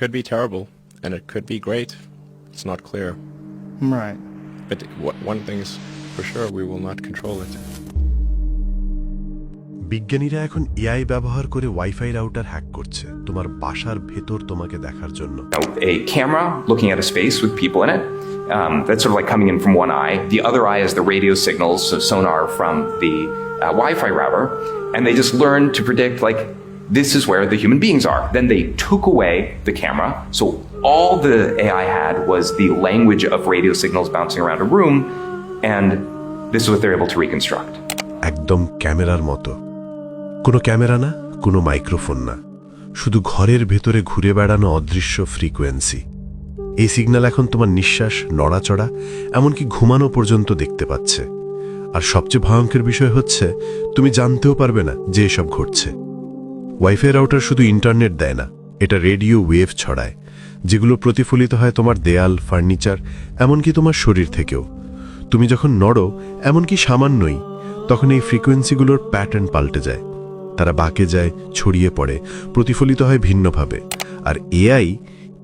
could be terrible and it could be great. It's not clear. Right. But w- one thing's for sure, we will not control it. বিজ্ঞানীরা এখন AI ব্যবহার করে wifi router hack করছে তোমার বাসার ভেতর তোমাকে দেখার জন্য know, a camera looking at a space with people in it. Um, that's sort of like coming in from one eye. The other eye is the radio signals, so sonar from the uh, Wi-Fi router, and they just learned to predict like this is where the human beings are. Then they took away the camera, so all the AI had was the language of radio signals bouncing around a room, and this is what they're able to reconstruct. একদম ক্যামেরার মতো কোনো camera না কোনো microphone না শুধু ঘরের ভেতরে ঘুরে বেড়ানো অদৃশ্য ফ্রিকোয়েন্সি এই সিগন্যাল এখন তোমার নিঃশ্বাস নড়াচড়া এমনকি ঘুমানো পর্যন্ত দেখতে পাচ্ছে আর সবচেয়ে ভয়ঙ্কর বিষয় হচ্ছে তুমি জানতেও পারবে না যে এসব ঘটছে ওয়াইফাই রাউটার শুধু ইন্টারনেট দেয় না, এটা রেডিও ওয়েভ ছড়ায়, যেগুলো প্রতিফলিত হয় তোমার দেয়াল, ফার্নিচার, এমনকি তোমার শরীর থেকেও। তুমি যখন নড়ো, এমনকি সামান্যই, তখন এই ফ্রিকোয়েন্সিগুলোর প্যাটার্ন পাল্টে যায়। তারা বাঁকে যায়, ছড়িয়ে পড়ে, প্রতিফলিত হয় ভিন্নভাবে, আর এআই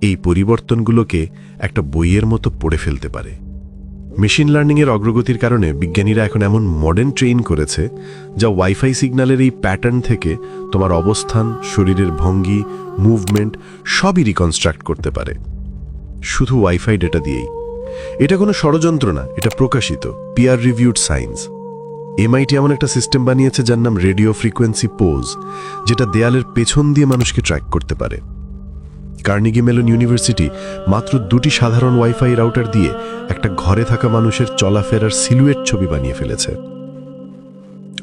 এই পরিবর্তনগুলোকে একটা বইয়ের মতো পড়ে ফেলতে পারে। মেশিন লার্নিংয়ের অগ্রগতির কারণে বিজ্ঞানীরা এখন এমন মডার্ন ট্রেইন করেছে, যা ওয়াইফাই সিগন্যালের এই প্যাটার্ন থেকে তোমার অবস্থান, শরীরের ভঙ্গি মুভমেন্ট সবই রিকনস্ট্রাক্ট করতে পারে। শুধু ওয়াইফাই ডেটা দিয়েই। এটা কোনো ষড়যন্ত্র না, এটা প্রকাশিত পিয়ার রিভিউড সায়েন্স এমআইটি এমন একটা সিস্টেম বানিয়েছে যার নাম রেডিও ফ্রিকোয়েন্সি পোজ যেটা দেয়ালের পেছন দিয়ে মানুষকে ট্র্যাক করতে পারে। কার্নিগি মেলন ইউনিভার্সিটি মাত্র দুটি সাধারণ ওয়াইফাই রাউটার দিয়ে একটা ঘরে থাকা মানুষের চলাফেরার সিলুয়েট ছবি বানিয়ে ফেলেছে।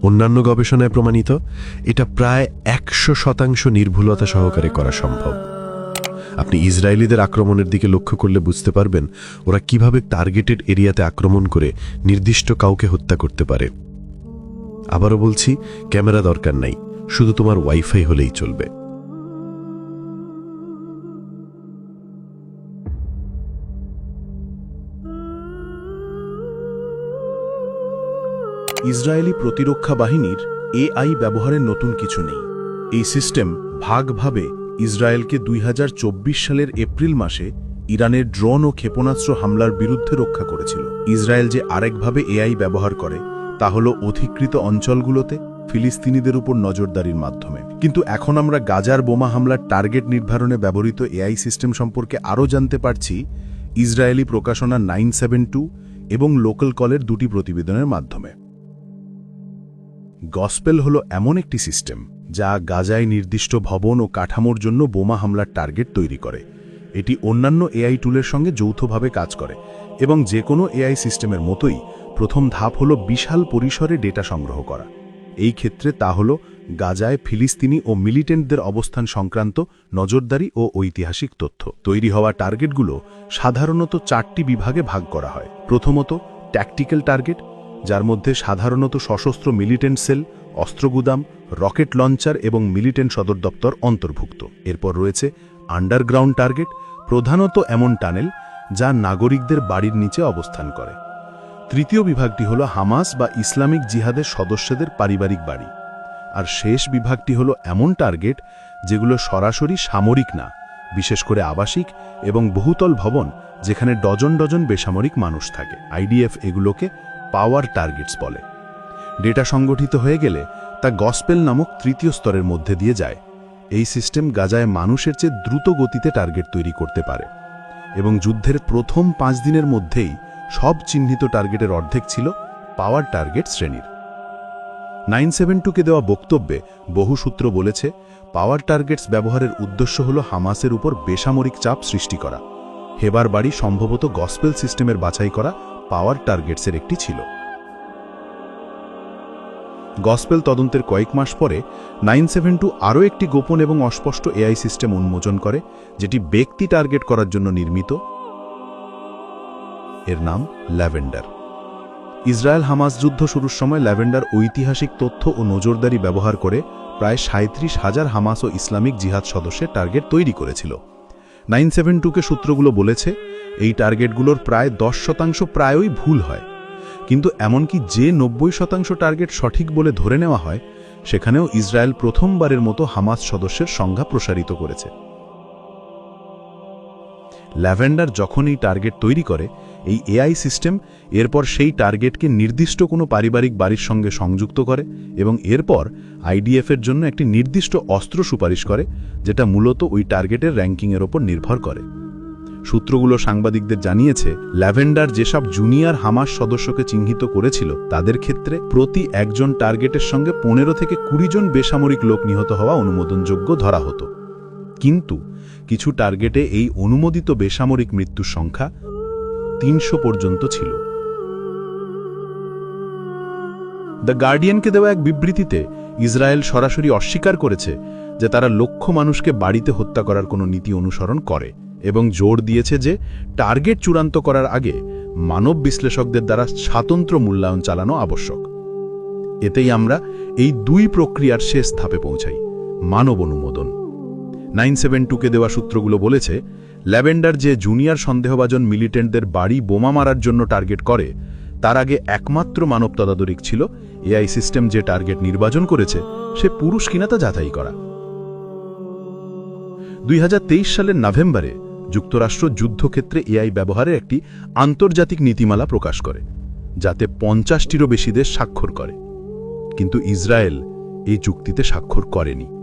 অন্যান্য গবেষণায় প্রমাণিত, এটা প্রায় একশো শতাংশ নির্ভুলতা সহকারে করা সম্ভব। আপনি ইসরায়েলিদের আক্রমণের দিকে লক্ষ্য করলে বুঝতে পারবেন ওরা কীভাবে টার্গেটেড এরিয়াতে আক্রমণ করে নির্দিষ্ট কাউকে হত্যা করতে পারে। আবারও বলছি, ক্যামেরা দরকার নাই, শুধু তোমার ওয়াইফাই হলেই চলবে। ইসরায়েলি প্রতিরক্ষা বাহিনীর এআই ব্যবহারের নতুন কিছু নেই। এই সিস্টেম ভাগভাবে ইসরায়েলকে দুই হাজার চব্বিশ সালের এপ্রিল মাসে ইরানের ড্রোন ও ক্ষেপণাস্ত্র হামলার বিরুদ্ধে রক্ষা করেছিল। ইসরায়েল যে আরেকভাবে এআই ব্যবহার করে, তা হল অধিকৃত অঞ্চলগুলোতে ফিলিস্তিনিদের উপর নজরদারির মাধ্যমে। কিন্তু এখন আমরা গাজার বোমা হামলার টার্গেট নির্ধারণে ব্যবহৃত এআই সিস্টেম সম্পর্কে আরও জানতে পারছি ইসরায়েলি প্রকাশনা নাইন এবং লোকাল কলের দুটি প্রতিবেদনের মাধ্যমে। গসপেল হল এমন একটি সিস্টেম যা গাজায় নির্দিষ্ট ভবন ও কাঠামোর জন্য বোমা হামলার টার্গেট তৈরি করে। এটি অন্যান্য এআই টুলের সঙ্গে যৌথভাবে কাজ করে এবং যে কোনো এআই সিস্টেমের মতোই প্রথম ধাপ হল বিশাল পরিসরে ডেটা সংগ্রহ করা। এই ক্ষেত্রে তা হল গাজায় ফিলিস্তিনি ও মিলিটেন্টদের অবস্থান সংক্রান্ত নজরদারি ও ঐতিহাসিক তথ্য। তৈরি হওয়া টার্গেটগুলো সাধারণত চারটি বিভাগে ভাগ করা হয়। প্রথমত ট্যাকটিক্যাল টার্গেট যার মধ্যে সাধারণত সশস্ত্র মিলিটেন্ট সেল অস্ত্রগুদাম রকেট লঞ্চার এবং মিলিটেন্ট সদর দপ্তর অন্তর্ভুক্ত। এরপর রয়েছে আন্ডারগ্রাউন্ড টার্গেট, প্রধানত এমন টানেল যা নাগরিকদের বাড়ির নিচে অবস্থান করে। তৃতীয় বিভাগটি হল হামাস বা ইসলামিক জিহাদের সদস্যদের পারিবারিক বাড়ি। আর শেষ বিভাগটি হল এমন টার্গেট যেগুলো সরাসরি সামরিক না, বিশেষ করে আবাসিক এবং বহুতল ভবন যেখানে ডজন ডজন বেসামরিক মানুষ থাকে। আইডিএফ এগুলোকে পাওয়ার টার্গেটস বলে। ডেটা সংগঠিত হয়ে গেলে তা গসপেল নামক তৃতীয় স্তরের মধ্যে দিয়ে যায়। এই সিস্টেম গাজায় মানুষের চেয়ে দ্রুত গতিতে টার্গেট তৈরি করতে পারে। এবং যুদ্ধের প্রথম পাঁচ দিনের মধ্যেই সব চিহ্নিত টার্গেটের অর্ধেক ছিল পাওয়ার টার্গেট শ্রেণির। নাইন সেভেন টুকে দেওয়া বক্তব্যে বহু সূত্র বলেছে, পাওয়ার টার্গেটস ব্যবহারের উদ্দেশ্য হল হামাসের উপর বেসামরিক চাপ সৃষ্টি করা। হেবার বাড়ি সম্ভবত গসপেল সিস্টেমের বাছাই করা পাওয়ার টার্গেটসের একটি ছিল। গসপেল তদন্তের কয়েক মাস পরে নাইন সেভেন টু আরও একটি গোপন এবং অস্পষ্ট এআই সিস্টেম উন্মোচন করে, যেটি ব্যক্তি টার্গেট করার জন্য নির্মিত। এর নাম ল্যাভেন্ডার। ইসরায়েল হামাস যুদ্ধ শুরুর সময় ল্যাভেন্ডার ঐতিহাসিক তথ্য ও নজরদারি ব্যবহার করে প্রায় সাঁত্রিশ হাজার হামাস ও ইসলামিক জিহাদ সদস্যের টার্গেট তৈরি করেছিল। নাইন সেভেন টুকে সূত্রগুলো বলেছে, এই টার্গেটগুলোর প্রায় দশ শতাংশ প্রায়ই ভুল হয়। কিন্তু এমনকি যে নব্বই শতাংশ টার্গেট সঠিক বলে ধরে নেওয়া হয়, সেখানেও ইসরায়েল প্রথমবারের মতো হামাস সদস্যের সংজ্ঞা প্রসারিত করেছে। ল্যাভেন্ডার যখন এই টার্গেট তৈরি করে এই এআই সিস্টেম এরপর সেই টার্গেটকে নির্দিষ্ট কোনো পারিবারিক বাড়ির সঙ্গে সংযুক্ত করে এবং এরপর আইডিএফের জন্য একটি নির্দিষ্ট অস্ত্র সুপারিশ করে, যেটা মূলত ওই টার্গেটের র্যাঙ্কিংয়ের ওপর নির্ভর করে। সূত্রগুলো সাংবাদিকদের জানিয়েছে, ল্যাভেন্ডার যেসব জুনিয়র হামাস সদস্যকে চিহ্নিত করেছিল, তাদের ক্ষেত্রে প্রতি একজন টার্গেটের সঙ্গে পনেরো থেকে কুড়ি জন বেসামরিক লোক নিহত হওয়া অনুমোদনযোগ্য ধরা হতো। কিন্তু কিছু টার্গেটে এই অনুমোদিত বেসামরিক মৃত্যুর সংখ্যা তিনশো পর্যন্ত ছিল। দ্য গার্ডিয়ানকে দেওয়া এক বিবৃতিতে ইসরায়েল সরাসরি অস্বীকার করেছে যে তারা লক্ষ মানুষকে বাড়িতে হত্যা করার কোনো নীতি অনুসরণ করে এবং জোর দিয়েছে যে টার্গেট চূড়ান্ত করার আগে মানব বিশ্লেষকদের দ্বারা স্বাতন্ত্র মূল্যায়ন চালানো আবশ্যক। এতেই আমরা এই দুই প্রক্রিয়ার শেষ ধাপে পৌঁছাই, মানব অনুমোদন। নাইন সেভেন টুকে দেওয়া সূত্রগুলো বলেছে ল্যাভেন্ডার যে জুনিয়র সন্দেহভাজন মিলিটেন্টদের বাড়ি বোমা মারার জন্য টার্গেট করে, তার আগে একমাত্র মানব তদাদরিক ছিল, এআই সিস্টেম যে টার্গেট নির্বাচন করেছে, সে পুরুষ কিনা তা যাচাই করা। দুই হাজার তেইশ সালের নভেম্বরে যুক্তরাষ্ট্র যুদ্ধক্ষেত্রে এআই ব্যবহারের একটি আন্তর্জাতিক নীতিমালা প্রকাশ করে, যাতে পঞ্চাশটিরও বেশি দেশ স্বাক্ষর করে। কিন্তু ইসরায়েল এই চুক্তিতে স্বাক্ষর করেনি।